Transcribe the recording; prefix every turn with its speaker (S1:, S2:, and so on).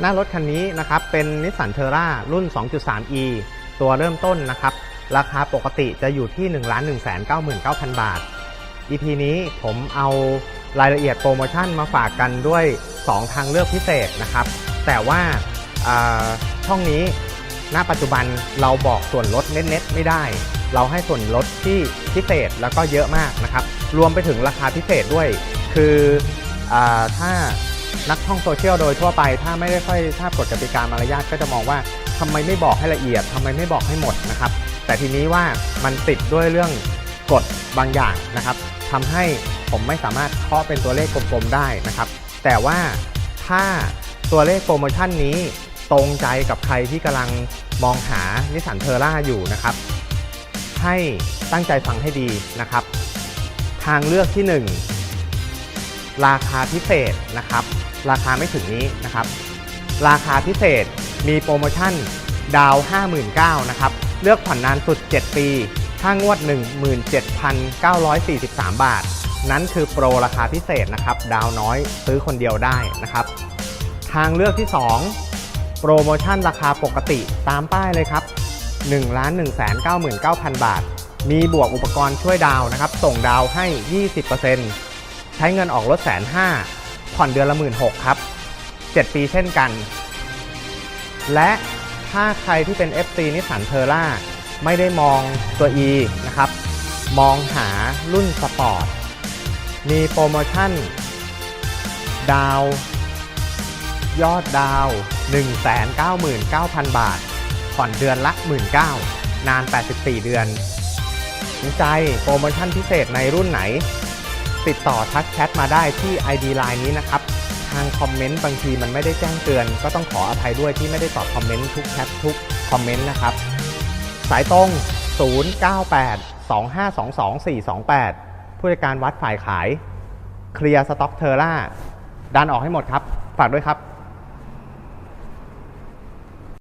S1: หน้ารถคันนี้นะครับเป็นนิสสันเทอร่ารุ่น 2.3e ตัวเริ่มต้นนะครับ ราคาปกติจะอยู่ที่ 1 1 9 9 9 0 0 บาท EP นี้ผมเอารายละเอียดโปรโมชั่นมาฝากกันด้วย 2 ทางเลือกพิเศษนะครับ แต่ว่าช่องนี้ณปัจจุบันเราบอกส่วนลดเน็ตๆไม่ได้ เราให้ส่วนลดที่พิเศษแล้วก็เยอะมากนะครับ รวมไปถึงราคาพิเศษด้วย คืออถ้า นักท่องโซเชียลโดยทั่วไป ถ้าไม่ได้ค่อยทราบกฎกติกามารยาทก็จะมองว่าทำไมไม่บอกให้ละเอียดทำไมไม่บอกให้หมดนะครับ แต่ทีนี้ว่ามันติดด้วยเรื่องกฎบางอย่างนะครับทำให้ผมไม่สามารถเคาะเป็นตัวเลขกลมๆได้นะครับ แต่ว่าถ้าตัวเลขโปรโมชั่นนี้ตรงใจกับใครที่กำลังมองหานิสสันเทอร่าอยู่นะครับ ให้ตั้งใจฟังให้ดีนะครับ ทางเลือกที่ 1 ราคาพิเศษนะครับ ราคาไม่ถึงนี้นะครับ ราคาพิเศษมีโปรโมชั่นดาว 59,000นะครับ เลือกผ่อนนานสุด 7 ปีค่างวด 17,943 บาท นั้นคือโปรราคาพิเศษนะครับ ดาวน้อยซื้อคนเดียวได้นะครับ ทางเลือกที่ 2 โปรโมชั่นราคาปกติตามป้ายเลยครับ 1 1 9 9 0 0 0 บาท มีบวกอุปกรณ์ช่วยดาวนะครับ ส่งดาวน์ให้ 20%ใช้เงินออกรถแสนห้า ผ่อนเดือนละ 1 6ื่นครับ 7 ปีเช่นกัน และถ้าใครที่เป็น FC นิสสันเทอร่าไม่ได้มองตัว E นะครับ มองหารุ่นสปอร์ต มีโปรโมชั่น ดาว ยอดดาว 199,000 บาท ผ่อนเดือนละ 19,000นาน 84 เดือนสนใจโปรโมชั่นพิเศษในรุ่นไหน ติดต่อทักแชทมาได้ที่ ID Line นี้นะครับ ทางคอมเมนต์บางทีมันไม่ได้แจ้งเตือน ก็ต้องขออภัยด้วยที่ไม่ได้ตอบคอมเมนต์ทุกแชททุกคอมเมนต์นะครับ สายตรง 098 2522 428 ผู้จัดการวัดฝ่ายขาย เคลียร์สต็อกเทอร่าดันออกให้หมดครับ ฝากด้วยครับ